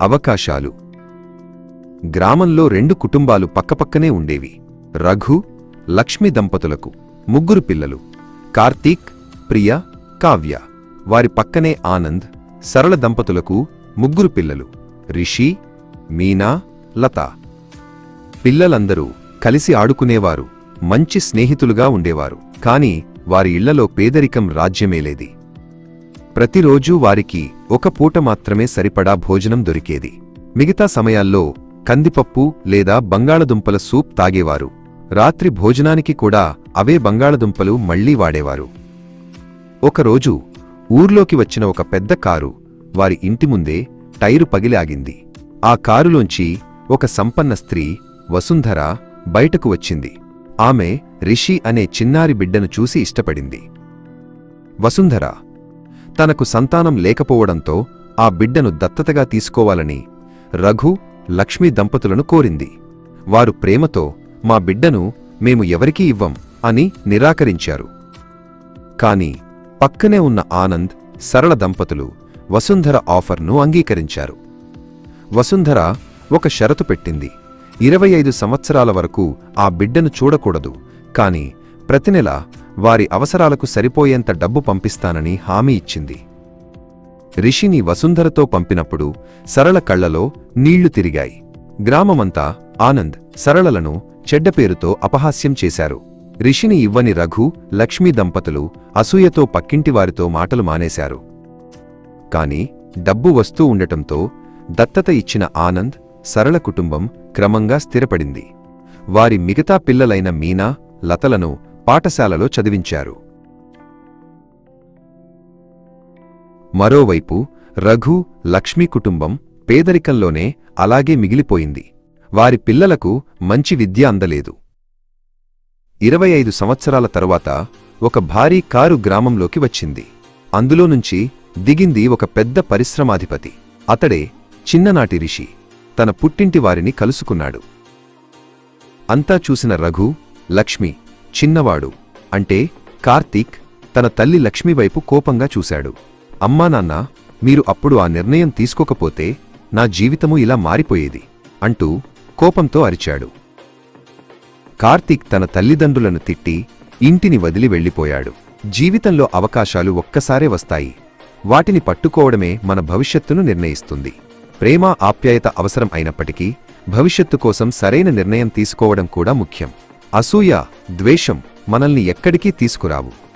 అవకాశాలు. గ్రామంలో రెండు కుటుంబాలు పక్కపక్కనే ఉండేవి. రఘు లక్ష్మి దంపతులకు ముగ్గురు పిల్లలు. కార్తీక్ ప్రియ కావ్య. వారి పక్కనే ఆనంద్ సరళ దంపతులకు ముగ్గురు పిల్లలు. రిషి మీనా లత. పిల్లలందరూ కలిసి ఆడుకునేవారు. మంచి స్నేహితులుగా ఉండేవారు. కాని వారి ఇళ్ళలో పేదరికం రాజ్యమేలేది. ప్రతిరోజూ వారికి ఒక పూట మాత్రమే సరిపడా భోజనం దొరికేది. మిగతా సమయాల్లో కందిపప్పు లేదా బంగాళదుంపల సూప్ తాగేవారు. రాత్రి భోజనానికి కూడా అవే బంగాళదుంపలు మళ్ళీ వాడేవారు. ఒకరోజు ఊర్లోకి వచ్చిన ఒక పెద్ద కారు వారి ఇంటి ముందే టైరు పగిలాగింది ఆ కారులోంచి ఒక సంపన్న స్త్రీ వసుంధర బయటకు వచ్చింది. ఆమె రిషి అనే చిన్నారి బిడ్డను చూసి ఇష్టపడింది. వసుంధర తనకు సంతానం లేకపోవడంతో ఆ బిడ్డను దత్తతగా తీసుకోవాలని రఘు లక్ష్మీ దంపతులను కోరింది. వారు ప్రేమతో మా బిడ్డను మేము ఎవరికీ ఇవ్వం అని నిరాకరించారు. కాని పక్కనే ఉన్న ఆనంద్ సరళ దంపతులు వసుంధర ఆఫర్ను అంగీకరించారు. వసుంధర ఒక షరతు పెట్టింది. ఇరవై ఐదు సంవత్సరాల వరకు ఆ బిడ్డను చూడకూడదు. కాని ప్రతి నెల వారి అవసరాలకు సరిపోయేంత డబ్బు పంపిస్తానని హామీ ఇచ్చింది. రిషిని వసుంధరతో పంపినప్పుడు సరళ కళ్ళలో నీళ్ళు తిరిగాయి. గ్రామమంతా ఆనంద్ సరళలను చెడ్డ పేరుతో అపహాస్యం చేశారు. రిషిని ఇవ్వని రఘు లక్ష్మీ దంపతులు అసూయతో పక్కింటివారితో మాటలు మానేశారు. కాని డబ్బు వస్తూ ఉండటంతో దత్తత ఇచ్చిన ఆనంద్ సరళ కుటుంబం క్రమంగా స్థిరపడింది. వారి మిగతా పిల్లలైన మీనా లతలను పాఠశాలలో చదివించారు. మరోవైపు రఘు లక్ష్మీ కుటుంబం పేదరికంలోనే అలాగే మిగిలిపోయింది. వారి పిల్లలకు మంచి విద్య అందలేదు. ఇరవై ఐదు సంవత్సరాల తరువాత ఒక భారీ కారు గ్రామంలోకి వచ్చింది. అందులో నుంచి దిగింది ఒక పెద్ద పరిశ్రమాధిపతి. అతడే చిన్ననాటి రిషి. తన పుట్టింటి వారిని కలుసుకున్నాడు. అంతా చూసిన రఘు లక్ష్మి చిన్నవాడు అంటే కార్తీక్ తన తల్లి లక్ష్మి వైపు కోపంగా చూశాడు. అమ్మా నాన్న మీరు అప్పుడు ఆ నిర్ణయం తీసుకోకపోతే నా జీవితము ఇలా మారిపోయేది అంటూ కోపంతో అరిచాడు. కార్తీక్ తన తల్లిదండ్రులను తిట్టి ఇంటిని వదిలి వెళ్ళిపోయాడు. జీవితంలో అవకాశాలు ఒక్కసారే వస్తాయి. వాటిని పట్టుకోవడమే మన భవిష్యత్తును నిర్ణయిస్తుంది. ప్రేమ ఆప్యాయత అవసరం అయినప్పటికీ భవిష్యత్తు కోసం సరైన నిర్ణయం తీసుకోవడం కూడా ముఖ్యం. అసూయ ద్వేషం మనల్ని ఎక్కడికీ తీసుకురావు.